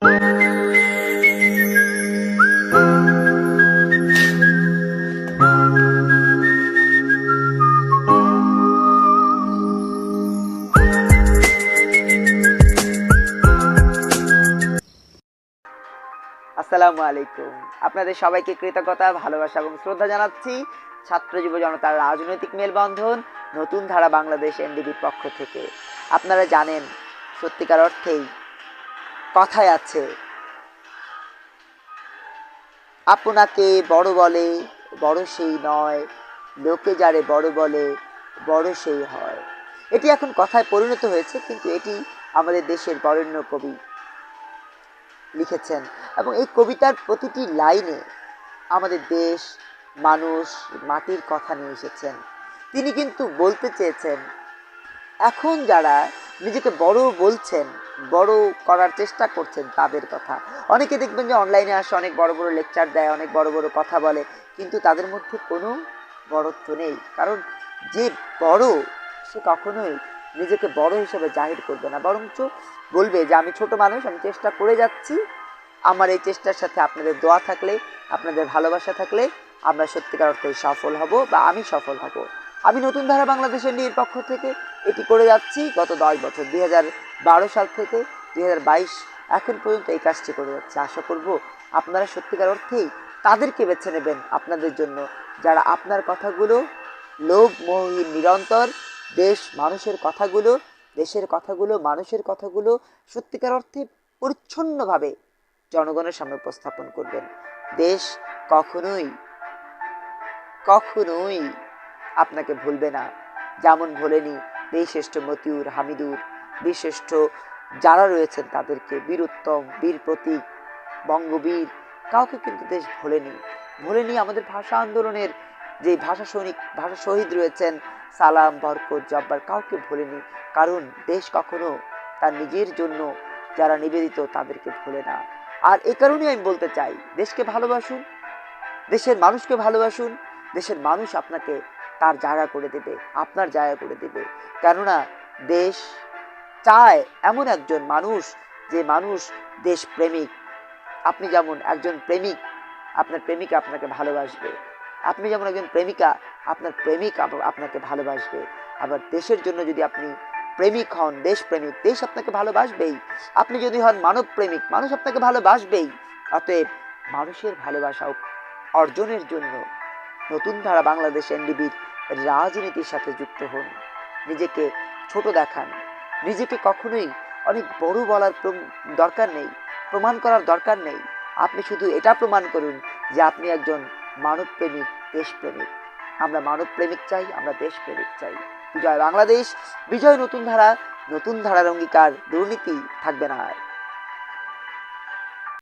আসসালামু আলাইকুম। আপনাদের সবাইকে কৃতজ্ঞতা, ভালোবাসা এবং শ্রদ্ধা জানাচ্ছি ছাত্র যুব জনতার রাজনৈতিক মেলবন্ধন, নতুন ধারা বাংলাদেশ এনডিবির পক্ষ থেকে। আপনারা জানেন, সত্যিকার অর্থেই কথায় আছে। আপনাকে বড় বলে, বড় সেই নয়। লোকে যারে বড় বলে, বড় সেই হয়। এটি এখন কথায় পরিণত হয়েছে, কিন্তু এটি আমাদের দেশের বরেণ্য কবি লিখেছেন। এবং এই কবিতার প্রতিটি লাইনে আমাদের দেশ, মানুষ, মাটির কথা নিয়ে এসেছেন। তিনি কিন্তু বলতে চেয়েছেন, এখন যারা নিজেকে বড় বলছেন, বড় করার চেষ্টা করছেন তাদের কথা। অনেকে দেখবেন যে অনলাইনে আসে, অনেক বড় বড় লেকচার দেয়, অনেক বড় বড় কথা বলে, কিন্তু তাদের মধ্যে কোনো বড়ত্ব নেই। কারণ যে বড়, সে কখনোই নিজেকে বড় হিসেবে জাহির করবে না। বরঞ্চ বলবে যে, আমি ছোট মানুষ, আমি চেষ্টা করে যাচ্ছি। আমার এই চেষ্টার সাথে আপনাদের দোয়া থাকলে, আপনাদের ভালোবাসা থাকলে, আমরা সত্যিকার অর্থে সফল হব বা আমি সফল হব। আমি নতুন ধারা বাংলাদেশের নির পক্ষ থেকে এটি করে যাচ্ছি। গত দশ বছর, দুই সাল থেকে দুই হাজার বাইশ এখন পর্যন্ত এই কাজটি করে যাচ্ছে। আশা করব আপনারা সত্যিকার অর্থেই তাদেরকে বেছে নেবেন আপনাদের জন্য। যারা আপনার কথাগুলো, লোভ মোহহীন নিরন্তর, দেশ, মানুষের কথাগুলো, দেশের কথাগুলো, মানুষের কথাগুলো সত্যিকার অর্থে পরিচ্ছন্নভাবে জনগণের সামনে উপস্থাপন করবেন। দেশ কখনোই কখনোই আপনাকে ভুলবে না। যেমন ভোলেনি বীরশ্রেষ্ঠ মতিউর হামিদুর। বীরশ্রেষ্ঠ যারা রয়েছেন তাদেরকে বীরোত্তম বীর প্রতীক বঙ্গবীর, কাউকে কিন্তু দেশ ভোলেনি। ভোলেনি আমাদের ভাষা আন্দোলনের যে ভাষা সৈনিক, ভাষা শহীদ রয়েছেন সালাম, বরকত, জব্বার, কাউকে ভোলেনি। কারণ দেশ কখনো তার নিজের জন্য যারা নিবেদিত তাদেরকে ভোলে না। আর এ কারণেই আমি বলতে চাই, দেশকে ভালোবাসুন, দেশের মানুষকে ভালোবাসুন, দেশের মানুষ আপনাকে তার জায়গা করে দেবে, আপনার জায়গা করে দেবে। কেননা দেশ চায় এমন একজন মানুষ যে মানুষ দেশ প্রেমিক আপনি যেমন একজন প্রেমিক, আপনার প্রেমিকা আপনাকে ভালোবাসবে। আপনি যেমন একজন প্রেমিকা, আপনার প্রেমিক আপ- আপনাকে ভালোবাসবে। আবার দেশের জন্য যদি আপনি প্রেমিক হন দেশ প্রেমিক দেশ আপনাকে ভালোবাসবেই। আপনি যদি হন মানব প্রেমিক মানুষ আপনাকে ভালোবাসবেই। অতএব মানুষের ভালোবাসা অর্জনের জন্য নতুন ধারা বাংলাদেশ এনডিবির রাজনীতির সাথে যুক্ত হন। নিজেকে ছোট দেখান। নিজেকে কখনোই অনেক বড় বলার দরকার নেই, প্রমাণ করার দরকার নেই। আপনি শুধু এটা প্রমাণ করুন যে আপনি একজন মানবপ্রেমিক, দেশপ্রেমিক। আমরা মানবপ্রেমিক চাই, আমরা দেশপ্রেমিক চাই। বিজয় বাংলাদেশ, বিজয় নতুন ধারা, নতুন ধারার অঙ্গীকার, দুর্নীতি থাকবে না আর।